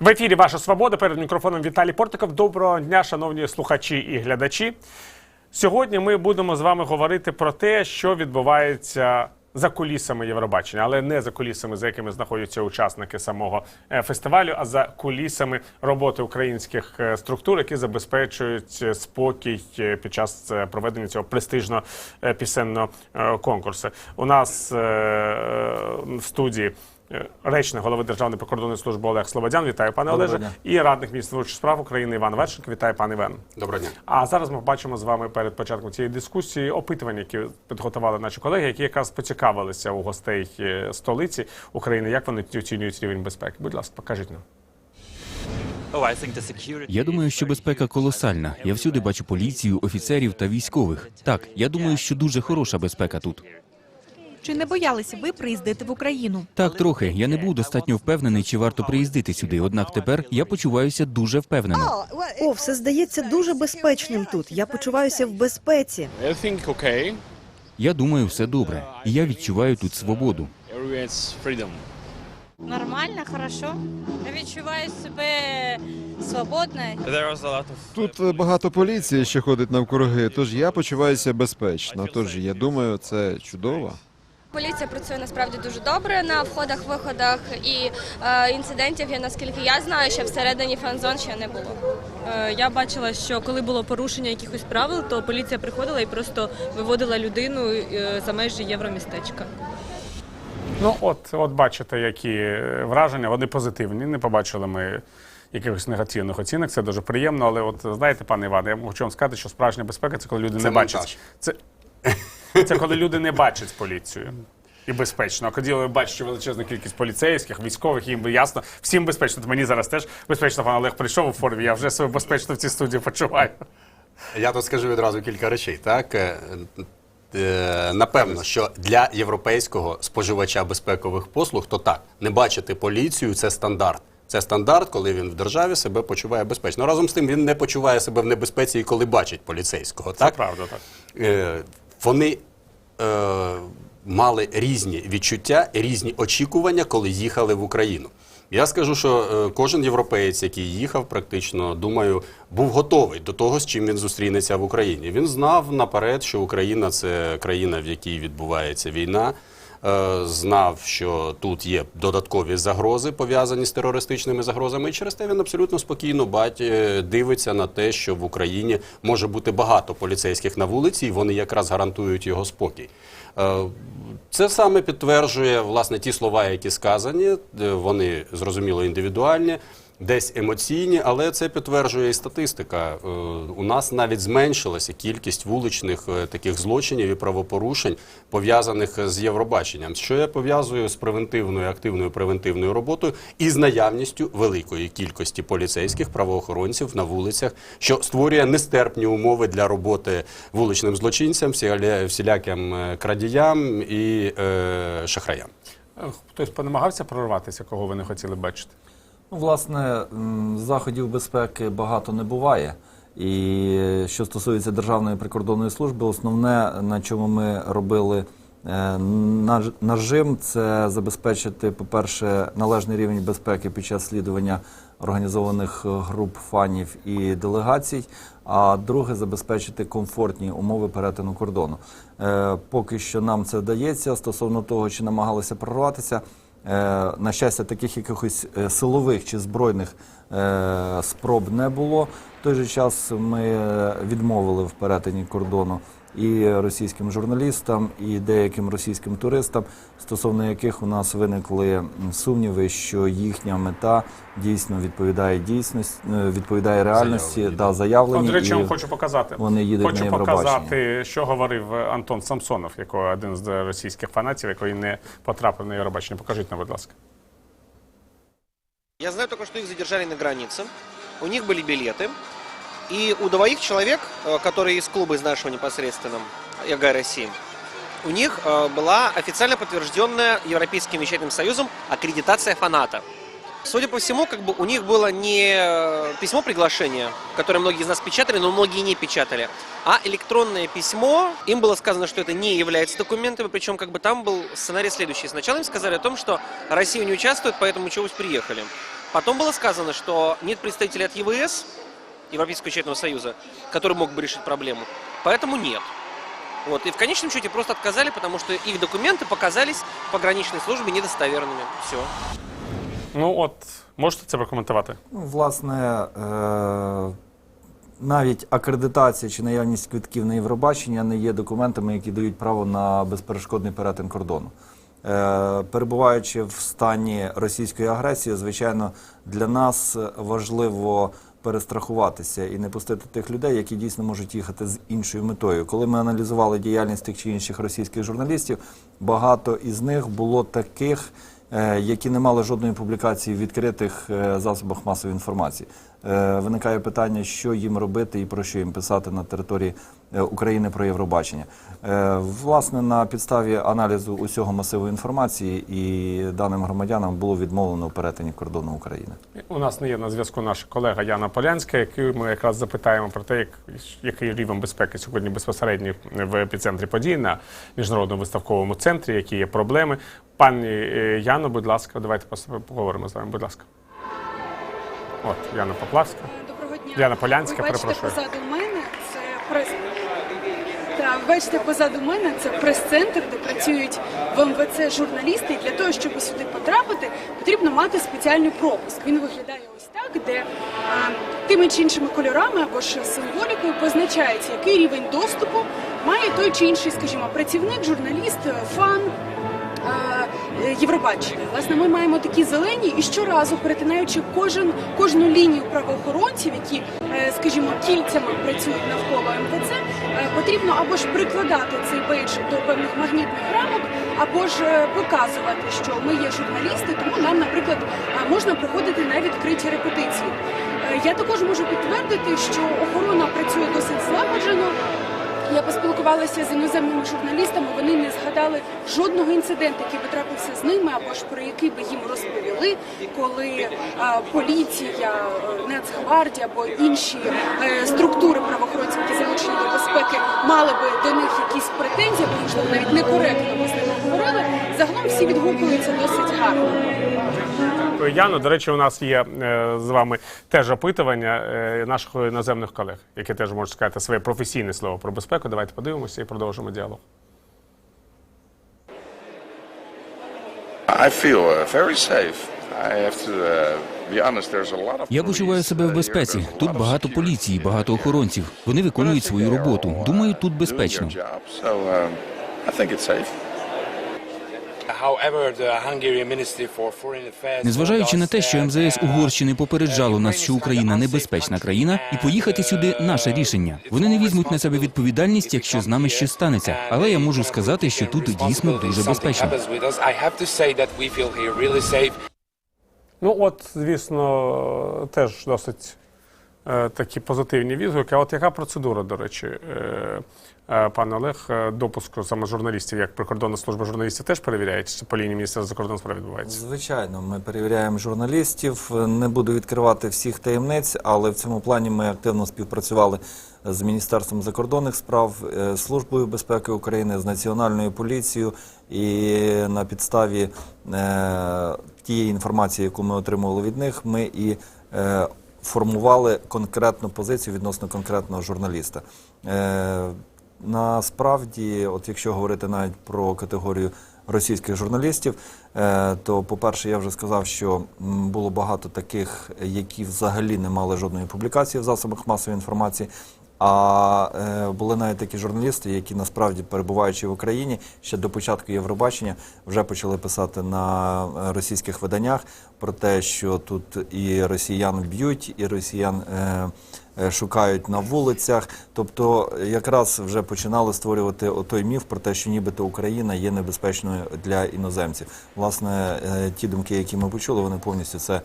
В ефірі Ваша Свобода перед мікрофоном Віталій Портиков. Доброго дня, шановні слухачі і глядачі. Сьогодні ми будемо з вами говорити про те, що відбувається за кулісами Євробачення, але не за кулісами, за якими знаходяться учасники самого е, фестивалю, а за кулісами роботи українських е, структур, які забезпечують е, спокій під час проведення цього престижного пісенного конкурсу. У нас в студії. Е, Речник голови Державної прикордонної служби Олег Слободян. Вітаю, пане Доброго Олеже. дня. І радник міністра внутрішніх справ України Іван Вершенко. Вітаю, пане Іван. Доброго дня. А зараз ми бачимо з вами перед початком цієї дискусії опитування, які підготували наші колеги, які якраз поцікавилися у гостей е, столиці України, як вони оцінюють рівень безпеки. Будь ласка, покажіть нам. Я думаю, що безпека колосальна. Я всюди бачу поліцію, офіцерів та військових. Так, я думаю, що дуже хороша безпека тут. Чи не боялися ви приїздити в Україну? Так, трохи. Я не був достатньо впевнений, чи варто приїздити сюди. Однак тепер я почуваюся дуже впевнено. О, все здається дуже безпечним тут. Я почуваюся в безпеці. I. Я думаю, все добре, і я відчуваю тут свободу. Нормально, хорошо. Я відчуваю себе свободно. Тут багато поліції, що ходить навкруги, тож я почуваюся безпечно. Тож я думаю, це чудово. Поліція працює насправді дуже добре на входах, виходах і е, інцидентів. Я наскільки я знаю, що всередині фан-зон ще не було. Е, Я бачила, що коли було порушення якихось правил, то поліція приходила і просто виводила людину е, за межі євромістечка. Ну, от, от бачите, які е, враження, вони позитивні. Не побачили ми якихось негативних оцінок. Це дуже приємно. Але от знаєте, пане Іване, я хочу вам сказати, що справжня безпека це коли люди Це не бачать. Це, це коли люди не бачать поліцію. І безпечно. А коли ви бачите величезну кількість поліцейських, військових, їм ясно, всім безпечно. От мені зараз теж безпечно, пан Олег прийшов у формі. Я вже себе безпечно в цій студії почуваю. Я тут скажу відразу кілька речей. Так Е, е, напевно, що для європейського споживача безпекових послуг, то так не бачити поліцію це стандарт. Це стандарт, коли він в державі себе почуває безпечно. Разом з тим він не почуває себе в небезпеці, і коли бачить поліцейського. Це Так правда, так. Вони е, мали різні відчуття, різні очікування, коли їхали в Україну. Я скажу, що е, кожен європеєць, який їхав, практично думаю, був готовий до того, з чим він зустрінеться в Україні. Він знав наперед, що Україна це країна, в якій відбувається війна. Е, Знав, що тут є додаткові загрози пов'язані з терористичними загрозами, і через те він абсолютно спокійно бать, е, дивиться на те, що в Україні може бути багато поліцейських на вулиці, і вони якраз гарантують його спокій. Е, Це саме підтверджує власне ті слова, які сказані. Вони зрозуміло індивідуальні, десь емоційні, але це підтверджує і статистика. Е, У нас навіть зменшилася кількість вуличних е, таких злочинів і правопорушень, пов'язаних з Євробаченням. Що я пов'язую з превентивною активною превентивною роботою і з наявністю великої кількості поліцейських правоохоронців на вулицях, що створює нестерпні умови для роботи вуличним злочинцям, всіля- всіляким е, крадіям і е, шахраям. Е, Хтось понамагався прорватися, кого ви не хотіли бачити. Ну, власне, заходів безпеки багато не буває. І що стосується Державної прикордонної служби, основне, на чому ми робили е, нажим, це забезпечити, по-перше, належний рівень безпеки під час слідування організованих е, груп фанів і делегацій. А друге, забезпечити комфортні умови перетину кордону. Е, Поки що нам це вдається стосовно того, чи намагалися прорватися. Е, На щастя, таких якихось е, силових чи збройних е, спроб не було. В той же час ми відмовили в перетині кордону і російським журналістам, і деяким російським туристам, стосовно яких у нас виникли сумніви, що їхня мета дійсно відповідає дійсності, е, відповідає реальності Заявлені, да, От, заявлені. до речі, я і вам хочу показати. вони їдуть хочу на показати, що говорив Антон Самсонов, якого один з російських фанатів, який не потрапив на Євробачення. Покажіть нам, будь ласка. Я знаю только, что их задержали на границе. У них были билеты. И у двоих человек, э, которые из клуба из нашего непосредственно, ЯГ России, у них э, была официально подтвержденная Европейским вещательным союзом аккредитация фаната. Судя по всему, как бы у них было не э, письмо приглашения, которое многие из нас печатали, но многие не печатали, а электронное письмо. Им было сказано, что это не является документами, причем как бы там был сценарий следующий. Сначала им сказали о том, что Россия не участвует, поэтому чего вы приехали. Потом было сказано, что нет представителей от ЕВС, Европейского учетного союза, который мог бы решить проблему. Поэтому нет. Вот. И в конечном счете просто отказали, потому что их документы показались пограничной службе недостоверными. Все. Ну от можете це прокоментувати? Ну, власне, е- навіть акредитація чи наявність квитків на Євробачення не є документами, які дають право на безперешкодний перетин кордону. Е, перебуваючи в стані російської агресії, звичайно, для нас важливо перестрахуватися і не пустити тих людей, які дійсно можуть їхати з іншою метою. Коли ми аналізували діяльність тих чи інших російських журналістів, багато із них було таких, е, які не мали жодної публікації в відкритих е, засобах масової інформації. Е, Виникає питання, що їм робити і про що їм писати на території е, України про Євробачення. Е, Власне, на підставі аналізу усього масиву інформації і даним громадянам було відмовлено у перетині кордону України. У нас не є на зв'язку наша колега Яна Полянська, яку ми якраз запитаємо про те, як, який рівень безпеки сьогодні безпосередньо в епіцентрі подій на міжнародному виставковому центрі, які є проблеми. Пані Яно, будь ласка, давайте поговоримо з вами, будь ласка. От, Яна Поплавська. Доброго дня. Яна Полянська, Ви бачите перепрошую. позаду мене це прес. Так, бачите, позаду мене це прес-центр, де працюють в МВЦ журналісти. І для того, щоб сюди потрапити, потрібно мати спеціальний пропуск. Він виглядає ось так, де а, тими чи іншими кольорами або ж символікою позначається, який рівень доступу має той чи інший, скажімо, працівник, журналіст, фан. Євробачення. Власне, ми маємо такі зелені, і щоразу, перетинаючи кожен кожну лінію правоохоронців, які, е, скажімо, кільцями працюють навколо МВЦ, е, потрібно або ж прикладати цей бейдж до певних магнітних рамок, або ж е, показувати, що ми є журналісти, тому нам, наприклад, можна приходити на відкриті репетиції. Я також можу підтвердити, що охорона працює досить злагоджено. Я поспілкувалася з іноземними журналістами. Вони не згадали жодного інциденту, який би трапився з ними, або ж про який би їм розповіли, коли а, поліція, е, Нацгвардія або інші е, структури правоохоронців, які залучені до безпеки, мали би до них якісь претензії, або можливо навіть некоректно ми з ними говорили. Загалом всі відгукуються досить гарно. Яно, до речі, у нас є е, з вами теж опитування е, наших іноземних колег, які теж можуть сказати своє професійне слово про безпеку. Давайте подивимося і продовжимо діалог. I feel uh, very safe. I have to uh, be honest. There's a lot of Я почуваю себе в безпеці. Тут багато поліції, багато охоронців. Вони виконують свою роботу. Думаю, тут безпечно. think it's safe. Незважаючи на те, що МЗС Угорщини попереджало нас, що Україна небезпечна країна, і поїхати сюди наше рішення. Вони не візьмуть на себе відповідальність, якщо з нами щось станеться. Але я можу сказати, що тут дійсно дуже безпечно. Ну, от, звісно, теж досить е, такі позитивні відгуки. А от яка процедура, до речі, е, е, пане Олег, е, допуску саме журналістів, як прикордонна служба журналістів теж перевіряється, чи по лінії Міністерства закордонних справ відбувається? Звичайно, ми перевіряємо журналістів. Не буду відкривати всіх таємниць, але в цьому плані ми активно співпрацювали з Міністерством закордонних справ, е, Службою безпеки України, з Національною поліцією. І на підставі е, тієї інформації, яку ми отримували від них, ми і е, формували конкретну позицію відносно конкретного журналіста. Насправді, от якщо говорити навіть про категорію російських журналістів, то, по-перше, я вже сказав, що було багато таких, які взагалі не мали жодної публікації в засобах масової інформації. А е, були навіть такі журналісти, які насправді перебуваючи в Україні ще до початку Євробачення вже почали писати на е, російських виданнях про те, що тут і росіян б'ють, і росіян е, шукають на вулицях. Тобто, якраз вже починали створювати той міф про те, що нібито Україна є небезпечною для іноземців. Власне, е, ті думки, які ми почули, вони повністю це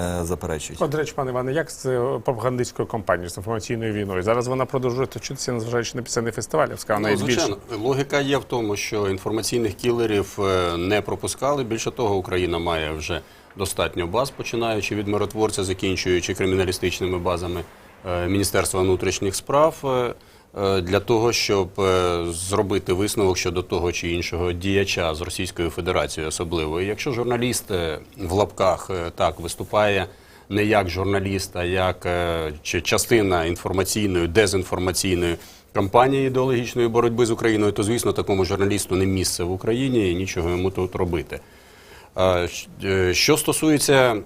е, заперечують. От, до речі, пане Іване, як з е, пропагандистською кампанією, з інформаційною війною? Зараз вона продовжує точитися, незважаючи на пісенний фестиваль, я б Ну, звичайно, логіка є в тому, що інформаційних кілерів е, не пропускали. Більше того, Україна має вже достатньо баз, починаючи від миротворця, закінчуючи криміналістичними базами е, Міністерства внутрішніх справ. Е, е, для того, щоб е, зробити висновок щодо того чи іншого діяча з Російською Федерацією, особливо. І якщо журналіст е, в лапках е, так виступає не як журналіст, а як е, чи частина інформаційної, дезінформаційної кампанії ідеологічної боротьби з Україною, то звісно такому журналісту не місце в Україні і нічого йому тут робити. Е, е, Що стосується е,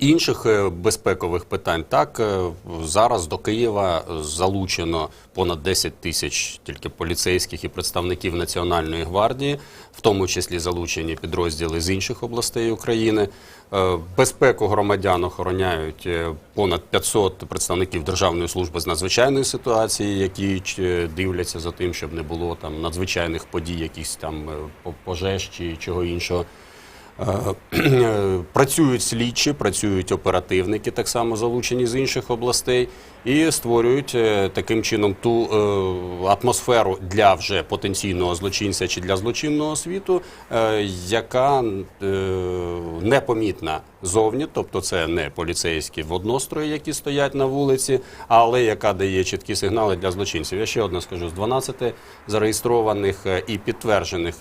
інших е, безпекових питань, так е, зараз до Києва залучено понад 10 тисяч тільки поліцейських і представників Національної гвардії, в тому числі залучені підрозділи з інших областей України. Е, Безпеку громадян охороняють е, понад 500 представників Державної служби з надзвичайної ситуації, які е, дивляться за тим, щоб не було там надзвичайних подій, якихось там е, по- пожеж чи чого іншого. Е, Працюють слідчі, працюють оперативники, так само залучені з інших областей, і створюють е, таким чином ту е, атмосферу для вже потенційного злочинця чи для злочинного світу, е, яка непомітна зовні, тобто це не поліцейські в однострої, які стоять на вулиці, але яка дає чіткі сигнали для злочинців. Я ще одне скажу: з 12 зареєстрованих і підтверджених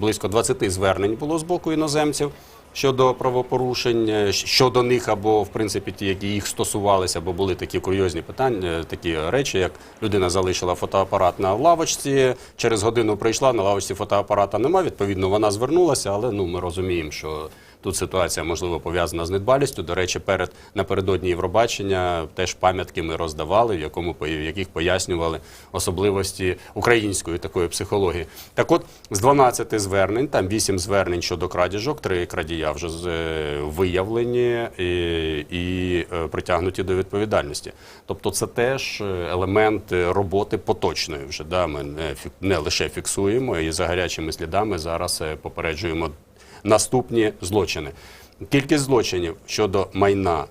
близько 20 звернень було з боку іноземців. Щодо правопорушень е, щодо них, або в принципі ті, які їх стосувалися, бо були такі курйозні питання, е, такі речі, як людина залишила фотоапарат на лавочці, через годину прийшла, на лавочці фотоапарата немає. Відповідно, вона звернулася, але ну ми розуміємо, що тут ситуація можливо пов'язана з недбалістю. До речі, перед напередодні Євробачення теж пам'ятки ми роздавали, в якому в яких пояснювали особливості української такої психології. Так, от з 12 звернень, там 8 звернень щодо крадіжок, 3 крадія вже е, виявлені і, і е, притягнуті до відповідальності. Тобто, це теж е, елемент роботи поточної. Вже да ми не не лише фіксуємо і за гарячими слідами зараз попереджуємо наступні злочини. Кількість злочинів щодо майна е,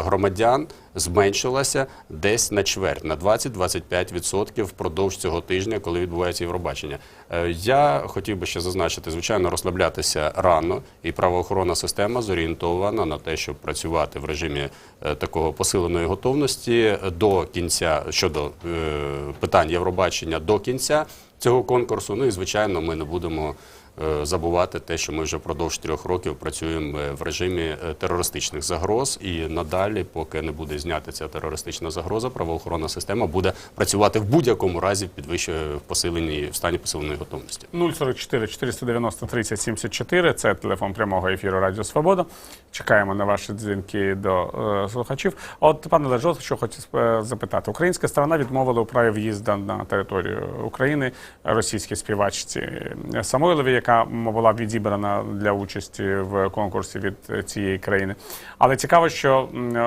громадян зменшилася десь на чверть, на 20-25% впродовж цього тижня, коли відбувається Євробачення. Е, Я хотів би ще зазначити, звичайно, розслаблятися рано, і правоохоронна система зорієнтована на те, щоб працювати в режимі е, такого посиленої готовності до кінця щодо питань Євробачення до кінця цього конкурсу. Ну і звичайно, ми не будемо забувати те, що ми вже впродовж трьох років працюємо е, в режимі е, терористичних загроз, і надалі, поки не буде знята ця терористична загроза, правоохоронна система буде працювати в будь-якому разі в підвищеній в в стані посиленої готовності. 044 490 30 74. Це телефон прямого ефіру Радіо Свобода. Чекаємо на ваші дзвінки до е, слухачів. От, пане Лежо, що хочу запитати. Українська сторона відмовила у праві в'їзду на територію України російській співачці Самойлові, яка була відібрана для участі в конкурсі від е, цієї країни. Але цікаво, що е,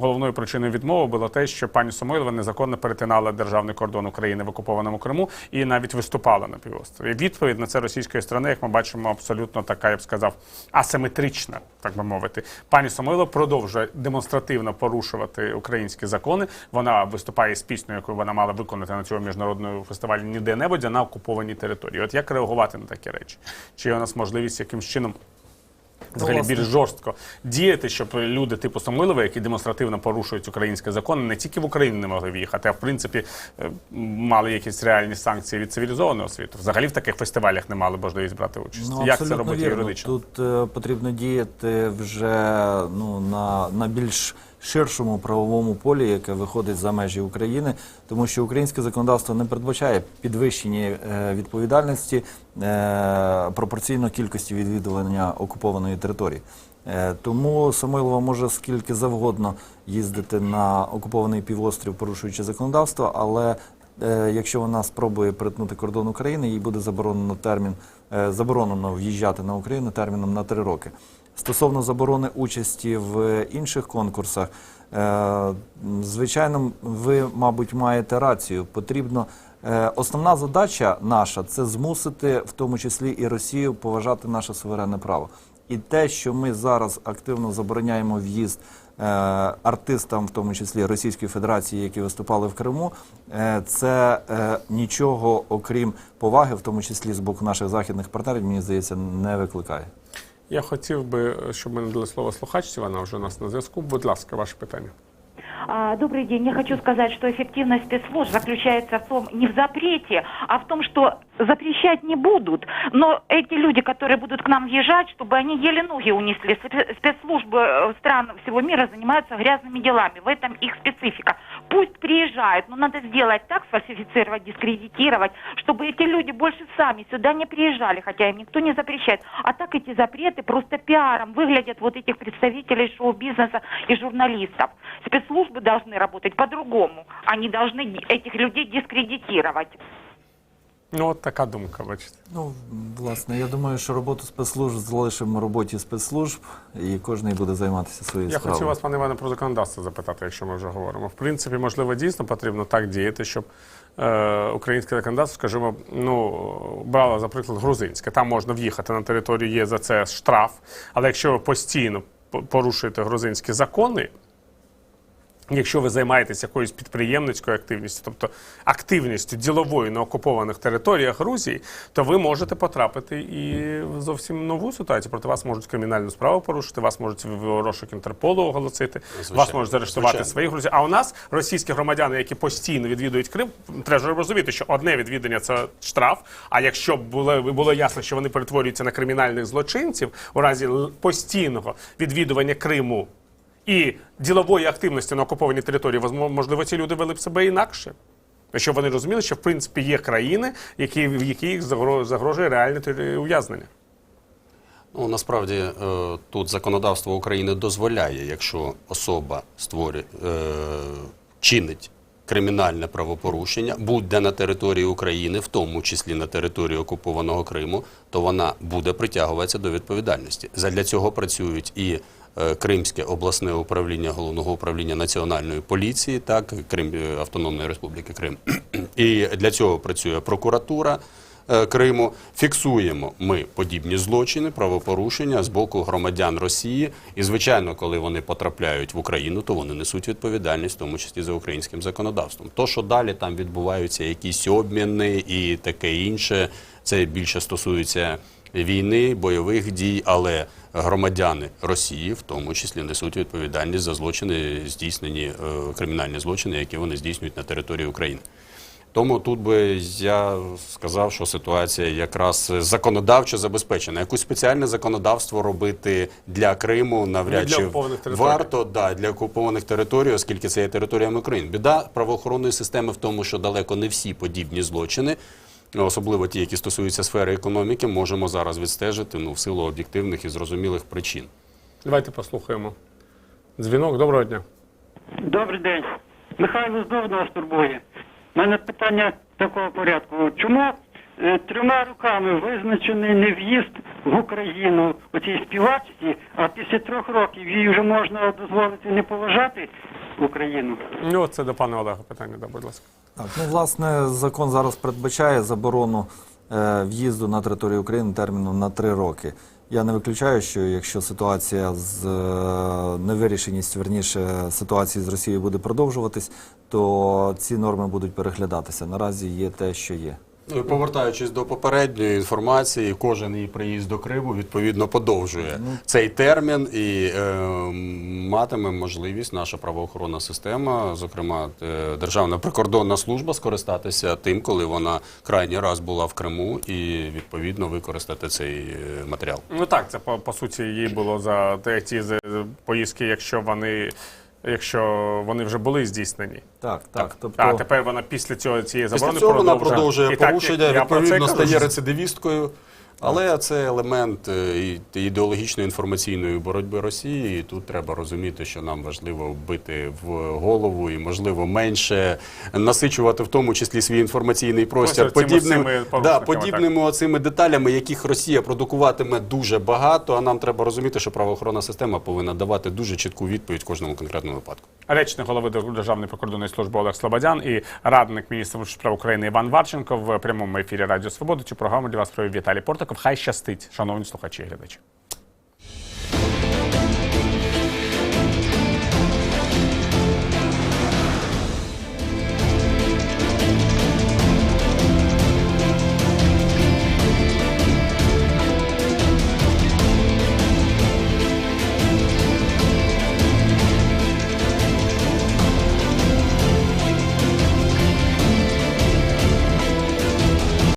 головною причиною відмови було те, що пані Самойлова незаконно перетинала державний кордон України в окупованому Криму і навіть виступала на півострові. Відповідь на це російської сторони, як ми бачимо, абсолютно така, я б сказав, асиметрична, так би мовити. Пані Самойло продовжує демонстративно порушувати українські закони. Вона виступає з піснею, яку вона мала виконати на цьому міжнародному фестивалі ніде небудь, на окупованій території. От як реагувати на такі речі? Чи є у нас можливість якимсь чином? Взагалі більш жорстко діяти, щоб люди типу Самойлова, які демонстративно порушують українські закони, не тільки в Україну не могли в'їхати, а в принципі е, мали якісь реальні санкції від цивілізованого світу. Взагалі в таких фестивалях не мали можливість брати участь. Ну, Як це робити вірно. юридично? Тут е, потрібно діяти вже ну, на, на більш ширшому правовому полі, яке виходить за межі України, тому що українське законодавство не передбачає підвищення е, відповідальності е, пропорційно кількості відвідування окупованої території. Е, Тому Самойлова може скільки завгодно їздити на окупований півострів, порушуючи законодавство, але Якщо вона спробує перетнути кордон України, їй буде заборонено термін заборонено в'їжджати на Україну терміном на три роки. Стосовно заборони участі в інших конкурсах, е, звичайно, ви, мабуть, маєте рацію. Потрібно е, основна задача наша це змусити, в тому числі і Росію, поважати наше суверенне право. І те, що ми зараз активно забороняємо в'їзд е, артистам, в тому числі Російської Федерації, які виступали в Криму, це нічого окрім поваги, в тому числі з боку наших західних партнерів, мені здається, не викликає. Я хотів би, щоб ми надали слово слухачці. Вона вже у нас на зв'язку. Будь ласка, ваше питання. Добрый день. Я хочу сказать, что эффективность спецслужб заключается в том, не в запрете, а в том, что запрещать не будут. Но эти люди, которые будут к нам въезжать, чтобы они еле ноги унесли. Спе- Спецслужбы э, стран всего мира занимаются грязными делами. В этом их специфика. Пусть приезжают, но надо сделать так, сфальсифицировать, дискредитировать, чтобы эти люди больше сами сюда не приезжали, хотя им никто не запрещает. А так эти запреты просто пиаром выглядят вот этих представителей шоу-бизнеса и журналистов. Спецслужбы должны работать по-другому. Они должны этих людей дискредитировать. Ну, от така думка, бачите. Ну, власне, я думаю, що роботу спецслужб залишимо роботі спецслужб, і кожен буде займатися своєю Я хочу вас, пане Іване, про законодавство запитати, якщо ми вже говоримо. В принципі, можливо, дійсно потрібно так діяти, щоб е, українське законодавство, скажімо, ну, брало, за приклад, грузинське. Там можна в'їхати на територію, є за це штраф. Але якщо ви постійно порушуєте грузинські закони, Якщо ви займаєтесь якоюсь підприємницькою активністю, тобто активністю діловою на окупованих територіях Грузії, то ви можете потрапити і в зовсім нову ситуацію. Проти вас можуть кримінальну справу порушити, вас можуть в розшук Інтерполу оголосити, Звичайно. вас можуть заарештувати Звичайно. свої. А у нас російські громадяни, які постійно відвідують Крим, треба розуміти, що одне відвідання це штраф. А якщо було, було ясно, що вони перетворюються на кримінальних злочинців у разі постійного відвідування Криму і ділової активності на окупованій території, можливо, ці люди вели б себе інакше. Якщо вони розуміли, що в принципі є країни, які, в які їх загро- загрожує реальне ув'язнення. Ну насправді е, тут законодавство України дозволяє, якщо особа створює е, чинить кримінальне правопорушення, будь-де на території України, в тому числі на території окупованого Криму, то вона буде притягуватися до відповідальності. Задля цього працюють і Кримське обласне управління головного управління національної поліції, так Крим е, Автономної Республіки Крим. І для цього працює прокуратура. е, Криму фіксуємо ми подібні злочини, правопорушення з боку громадян Росії. І звичайно, коли вони потрапляють в Україну, то вони несуть відповідальність, в тому числі за українським законодавством. То, що далі там відбуваються якісь обміни і таке інше, це більше стосується війни, бойових дій, але громадяни Росії в тому числі несуть відповідальність за злочини, здійснені е, кримінальні злочини, які вони здійснюють на території України. Тому тут би я сказав, що ситуація якраз законодавчо забезпечена. Якусь спеціальне законодавство робити для Криму навряд для чи варто да, для окупованих територій, оскільки це є територіями України. Біда правоохоронної системи в тому, що далеко не всі подібні злочини, особливо ті, які стосуються сфери економіки, можемо зараз відстежити ну, в силу об'єктивних і зрозумілих причин. Давайте послухаємо. Дзвінок, доброго дня. Добрий день. Михайло знов нас турбує. У мене питання такого порядку. Чому е, трьома руками визначений не в'їзд в Україну у цій співачці, а після трьох років їй вже можна дозволити не поважати Україну? Ну, це до пана Олега питання, да, будь ласка. Так, ну власне, закон зараз передбачає заборону е, в'їзду на територію України терміном на три роки. Я не виключаю, що якщо ситуація з е, невирішеність, верніше ситуації з Росією буде продовжуватись, то ці норми будуть переглядатися. Наразі є те, що є. Ну, повертаючись до попередньої інформації, кожен її приїзд до Криму відповідно подовжує цей термін і е, матиме можливість наша правоохоронна система, зокрема е, Державна прикордонна служба, скористатися тим, коли вона крайній раз була в Криму, і відповідно використати цей е, матеріал. Ну так, це по, по суті їй було за те- ті з- поїздки, якщо вони. Якщо вони вже були здійснені, Так, так. Тобто, а тепер вона після цього цієї Після заборони цього вона продовжує. продовжує І так, порушення, я про це відповідно кажу, стає рецидивісткою. Але це елемент е, ідеологічної інформаційної боротьби Росії. І тут треба розуміти, що нам важливо вбити в голову і, можливо, менше насичувати в тому числі свій інформаційний простір подібним, да, подібними оцими деталями, яких Росія продукуватиме дуже багато. А нам треба розуміти, що правоохоронна система повинна давати дуже чітку відповідь в кожному конкретному випадку. Речник голови Державної прикордонної служби Олег Слободян і радник міністра справ України Іван Варченко в прямому ефірі Радіо Свободи. Цю програму для вас провів Віталій Портаков. Хай щастить, шановні слухачі і глядачі.